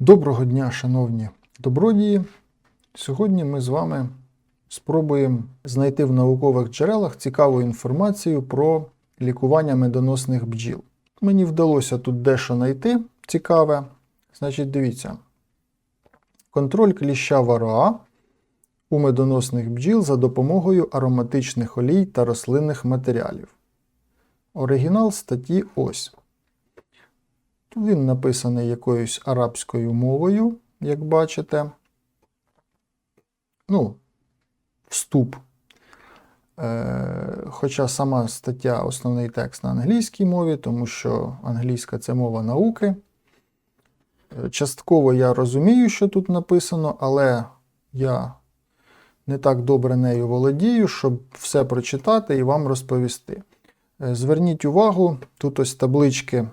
Доброго дня, шановні добродії. Сьогодні ми з вами спробуємо знайти в наукових джерелах цікаву інформацію про лікування медоносних бджіл. Мені вдалося тут дещо знайти цікаве. Значить, дивіться. Контроль кліща вароа у медоносних бджіл за допомогою ароматичних олій та рослинних матеріалів. Оригінал статті ось. Він написаний якоюсь арабською мовою, як бачите. Ну, вступ. Е, Хоча сама стаття, основний текст на англійській мові, тому що англійська це мова науки. Е, Частково я розумію, що тут написано, але я не так добре нею володію, щоб все прочитати і вам розповісти. Е, Зверніть увагу, тут ось таблички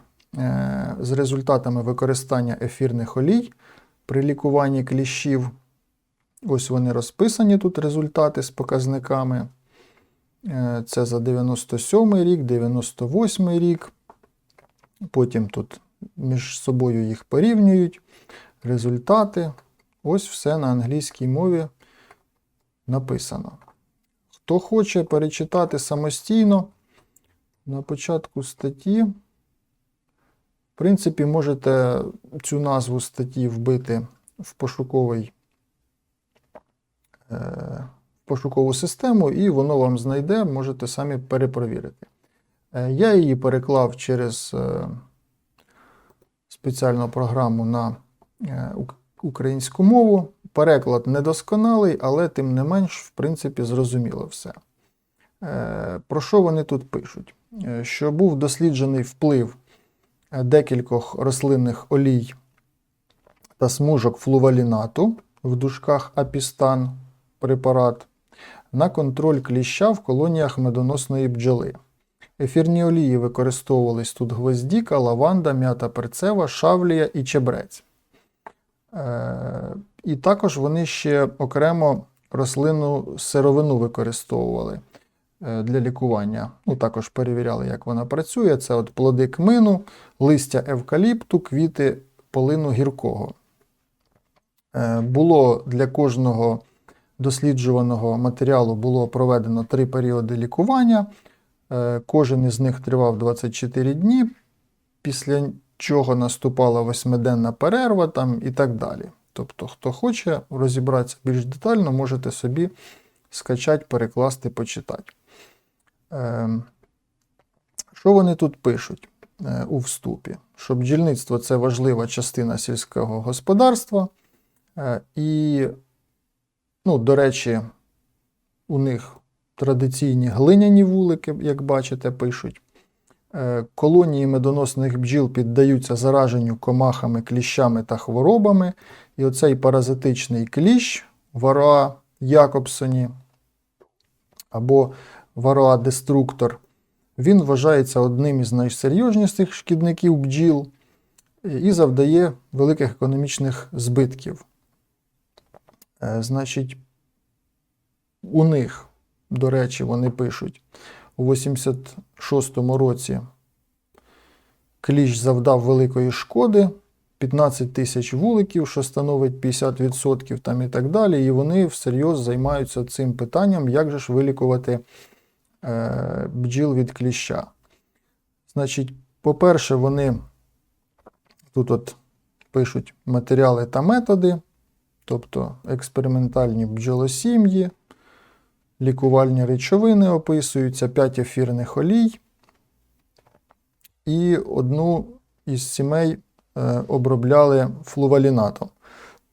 з результатами використання ефірних олій при лікуванні кліщів. Ось вони розписані тут результати з показниками. Е, Це за 97 рік, 98 рік. Потім тут між собою їх порівнюють. Результати. Ось все на англійській мові написано. Хто хоче перечитати самостійно, на початку статті, принципі, можете цю назву статті вбити в пошуковий, е, пошукову систему, і воно вам знайде, можете самі перепровірити. Е, Я її переклав через е, спеціальну програму на е, українську мову. Переклад недосконалий, але тим не менш, в принципі, зрозуміло все. Про що вони тут пишуть? Що був досліджений вплив декількох рослинних олій та смужок флувалінату в дужках апістан препарат на контроль кліща в колоніях медоносної бджоли. Ефірні олії використовувались тут гвоздіка, лаванда, м'ята перцева, шавлія і чебрець. Е, І також вони ще окремо рослинну сировину використовували для лікування. Ну, також перевіряли, як вона працює. Це от плоди кмину, листя евкаліпту, квіти полину гіркого. Е, Було для кожного досліджуваного матеріалу було проведено три періоди лікування. Е, Кожен із них тривав 24 дні, після чого наступала восьмиденна перерва там і так далі. Тобто, хто хоче розібратися більш детально, можете собі скачати, перекласти, почитати. Ем, Що вони тут пишуть е, у вступі? Що бджільництво це важлива частина сільського господарства. Е, І, ну, до речі, у них традиційні глиняні вулики, як бачите, пишуть. Е, Колонії медоносних бджіл піддаються зараженню комахами, кліщами та хворобами. І оцей паразитичний кліщ Вароа Якобсоні або Вароа Деструктор, він вважається одним із найсерйозніших шкідників бджіл і завдає великих економічних збитків. Е, Значить, у них, до речі, вони пишуть, у 86-му році кліщ завдав великої шкоди, 15 тисяч вуликів, що становить 50% там і так далі. І вони всерйоз займаються цим питанням, як же ж вилікувати бджіл від кліща. Значить, по-перше, вони тут от пишуть матеріали та методи, тобто експериментальні бджолосім'ї, лікувальні речовини описуються, 5 ефірних олій. І одну із сімей е, обробляли флувалінатом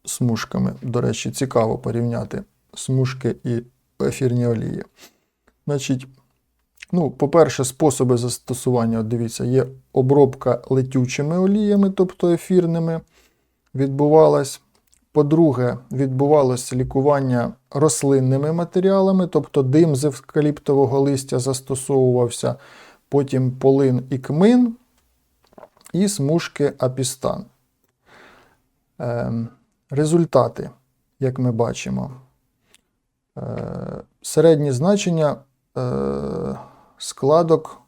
смужками. До речі, цікаво порівняти смужки і ефірні олії. Значить, ну, по-перше, способи застосування, от дивіться, є обробка летючими оліями, тобто ефірними, відбувалась. По-друге, відбувалося лікування рослинними матеріалами, тобто дим з евкаліптового листя застосовувався, потім полин і кмин, і смужки апістан. Ем, результати, як ми бачимо, е, середні значення е, складок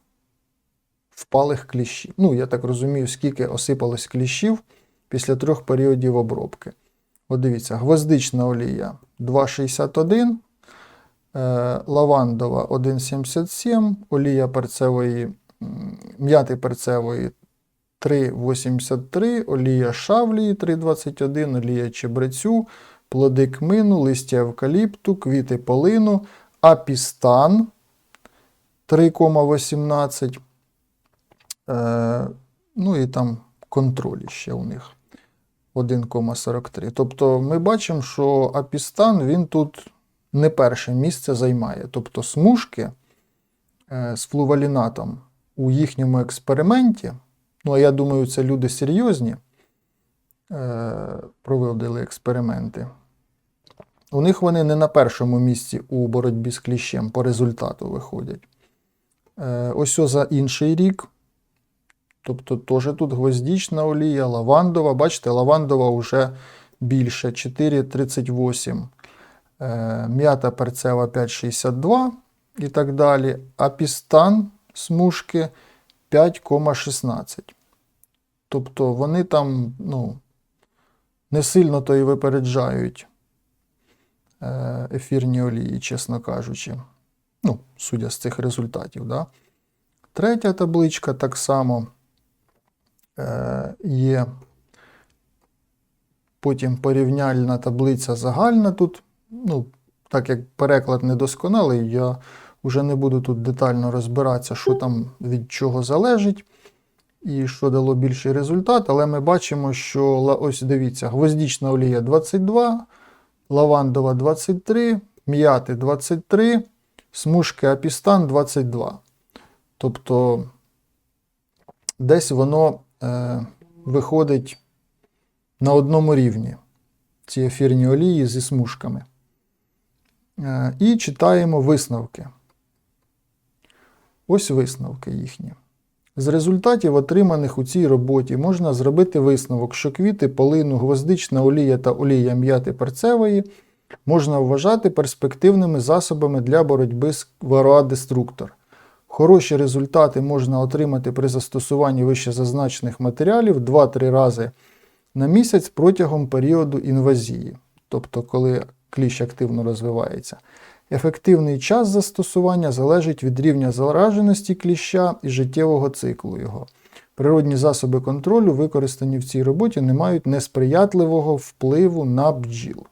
впалих кліщів. Ну, я так розумію, скільки осипалось кліщів після трьох періодів обробки. От дивіться, гвоздична олія 2,61, е, лавандова 1,77, олія перцевої, м'яти перцевої 3,83, олія шавлії 3,21, олія чебрецю, плоди кмину, листя евкаліпту, квіти полину, апістан 3,18. Е, ну і там контролі ще у них 1,43. Тобто ми бачимо, що апістан він тут не перше місце займає. Тобто смужки е, з флувалінатом у їхньому експерименті, ну а я думаю, це люди серйозні, е, проводили експерименти. У них вони не на першому місці у боротьбі з кліщем по результату виходять. Е, Ось за інший рік. Тобто теж тут гвоздічна олія, лавандова. Бачите, лавандова вже більше 4,38. Е, М'ята перцева 5,62 і так далі. А пістан смужки 5,16. Тобто вони там ну, не сильно то і випереджають е, ефірні олії, чесно кажучи. Ну, судя з цих результатів. Да? Третя табличка так само е, є. Потім порівняльна таблиця загальна тут. Ну, так як переклад недосконалий, я вже не буду тут детально розбиратися, що там від чого залежить і що дало більший результат. Але ми бачимо, що ось дивіться, гвоздічна олія 22, лавандова 23, м'яти 23, смужки апістан 22. Тобто десь воно е, виходить на одному рівні ці ефірні олії зі смужками. Е, і читаємо висновки. Ось висновки їхні. З результатів, отриманих у цій роботі, можна зробити висновок, що квіти, полину, гвоздична олія та олія м'яти перцевої можна вважати перспективними засобами для боротьби з вароа-деструктор. Хороші результати можна отримати при застосуванні вищезазначених матеріалів 2-3 рази на місяць протягом періоду інвазії, тобто коли кліщ активно розвивається. Ефективний час застосування залежить від рівня зараженості кліща і життєвого циклу його. Природні засоби контролю, використані в цій роботі, не мають несприятливого впливу на бджіл.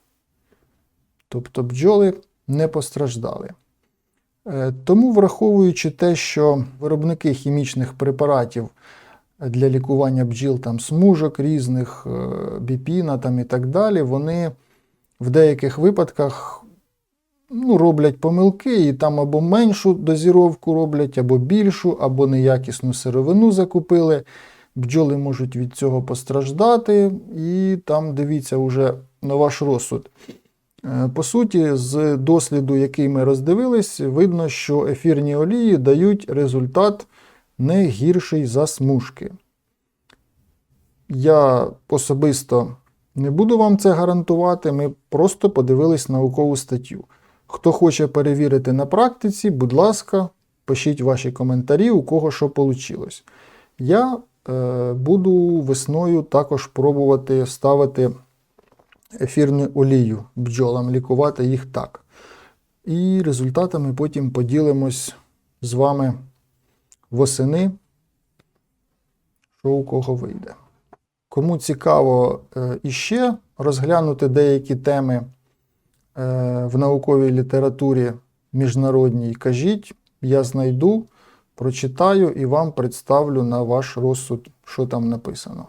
Тобто бджоли не постраждали. Е, Тому, враховуючи те, що виробники хімічних препаратів для лікування бджіл, там смужок різних, е, біпіна там і так далі, вони в деяких випадках ну, роблять помилки і там або меншу дозіровку роблять, або більшу, або неякісну сировину закупили. Бджоли можуть від цього постраждати, і там дивіться вже на ваш розсуд. Е, По суті, з досліду, який ми роздивились, видно, що ефірні олії дають результат не гірший за смужки. Я особисто не буду вам це гарантувати, ми просто подивились наукову статтю. Хто хоче перевірити на практиці, будь ласка, пишіть ваші коментарі, у кого що вийшло. Я е, буду весною також пробувати ставити ефірну олію бджолам, лікувати їх так. І результатами потім поділимось з вами восени, що у кого вийде. Кому цікаво е, іще розглянути деякі теми е, в науковій літературі міжнародній, кажіть, я знайду, прочитаю і вам представлю на ваш розсуд, що там написано.